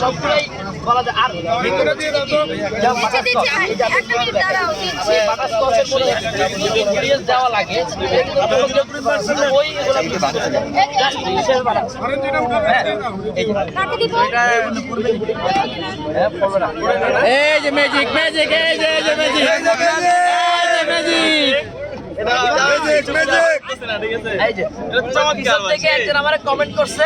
সবগুলোই বলা যায়। আর ভিতরে দিয়ে দাও তো। দেওয়া লাগে। ওই এই যে। হ্যাঁ, ম্যাজিক ম্যাজিক এই যে এই যে ম্যাজিক এই যে ম্যাজিক এই যে। পিছন থেকে একজন আমারে comment করছে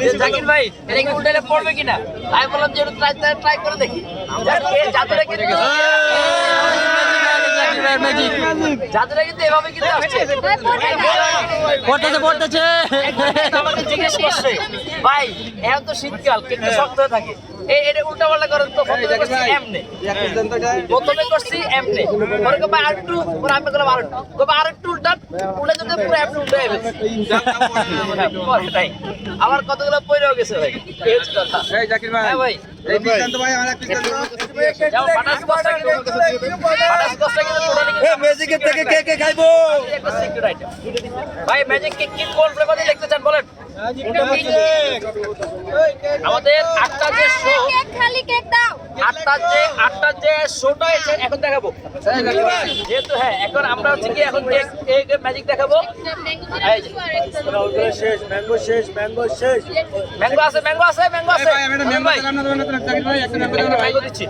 যে, জাকির ভাই এটা কি উল্টাইলে পড়বে কিনা? আমি বললাম যে ট্রাই ট্রাই করে দেখি। কিন্তু এভাবে কিন্তু আসছে। পড়তেছে পড়তেছে। আমাকে জিজ্ঞেস করছে ভাই এখন তো শীতকাল কিন্তু শক্ত হয়ে থাকে। এটা উল্টা পাল্টা করেন তো প্রথমে করছি এমনে প্রথমে করছি এমনে পরে কবে আর একটু পরে আমি করলাম আর একটু কবে আর একটু উল্টান উল্টে যদি পুরো এমনি উল্টে যাবে তাই আমার কতগুলো পয়রাও গেছে ভাই? এই কথা। হ্যাঁ ভাই। যাও কষ্ট কষ্ট ম্যাজিকের থেকে কে কে খাইবো? একটা সিক্রেট আইটেম ভাই ম্যাজিক কেক কি কোন ফ্লেভার দিয়ে দেখতে চান বলেন? আমাদের আটটা যে শো খালি কেক দাও যে শোটা এসে এখন দেখাবো যেহেতু হ্যাঁ এখন আমরা হচ্ছে কি এখন ম্যাজিক দেখাবো এই যে। ম্যাঙ্গো আছে ম্যাঙ্গো আছে ম্যাঙ্গো আছে ভাই একটা ম্যাঙ্গো দিচ্ছি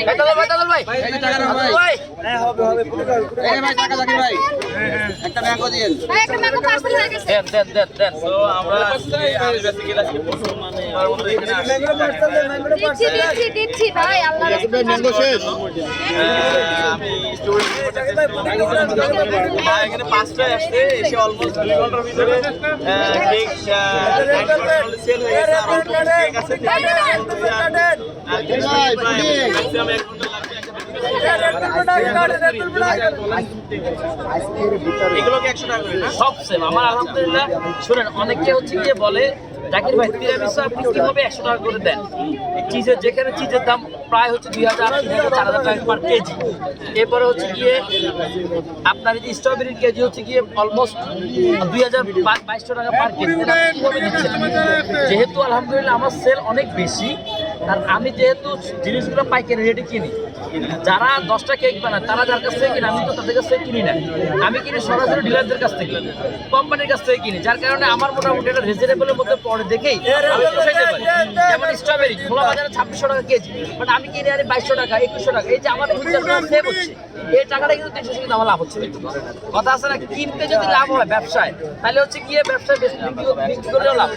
বেতাদল বেতাদল ভাই ভাই ভাই একটা ম্যাঙ্গো পার্সেল দেন দেন দেন দেন তো আমরা আজকে বেসিক্যালি আজকে মানে তার এখানে আসছি দিচ্ছি দিচ্ছি দিচ্ছি ভাই ম্যাঙ্গো শেষ আমি এখানে আসছে এসে অলমোস্ট ঘণ্টার ভিতরে কেক সেল হয়ে গেছে আর কেক আছে এক ঘণ্টা এগুলোকে একশো টাকা সব সেম আমার আলহামদুলিল্লাহ। শুনেন অনেকে হচ্ছে গিয়ে বলে জাকির ভাই তিরামিসু আপনি কীভাবে একশো টাকা করে দেন? চিজের যেখানে চিজের দাম প্রায় হচ্ছে দুই হাজার চার হাজার টাকা পার কেজি। এরপরে হচ্ছে গিয়ে আপনার এই যে স্ট্রবেরির কেজি হচ্ছে গিয়ে অলমোস্ট দুই হাজার বাইশশো টাকা পার কেজি। যেহেতু আলহামদুলিল্লাহ আমার সেল অনেক বেশি আর আমি যেহেতু জিনিসগুলো পাইকারি রেটে কিনি যারা দশটা কেক বানায় তারা যার কাছ থেকে কিনে আমি তো তাদের কাছ থেকে কিনি না আমি কিনি সরাসরি ডিলারদের কাছ থেকে কোম্পানির কাছ থেকে কিনি যার কারণে আমার মোটামুটি একটা রিজনেবলের মধ্যে পড়ে দেখেই আমি পোষাইতে পারি যেমন স্ট্রবেরি খোলা বাজারে ছাব্বিশশো টাকা কেজি বাট আমি কিনি আরে বাইশশো টাকা একুশশো টাকা এই যে আমার সেভ হচ্ছে এই টাকাটা কিন্তু তিনশো টাকা আমার লাভ হচ্ছে কথা আছে না কিনতে যদি লাভ হয় ব্যবসায় তাহলে হচ্ছে গিয়ে ব্যবসায় বেশি বিক্রি করলেও লাভ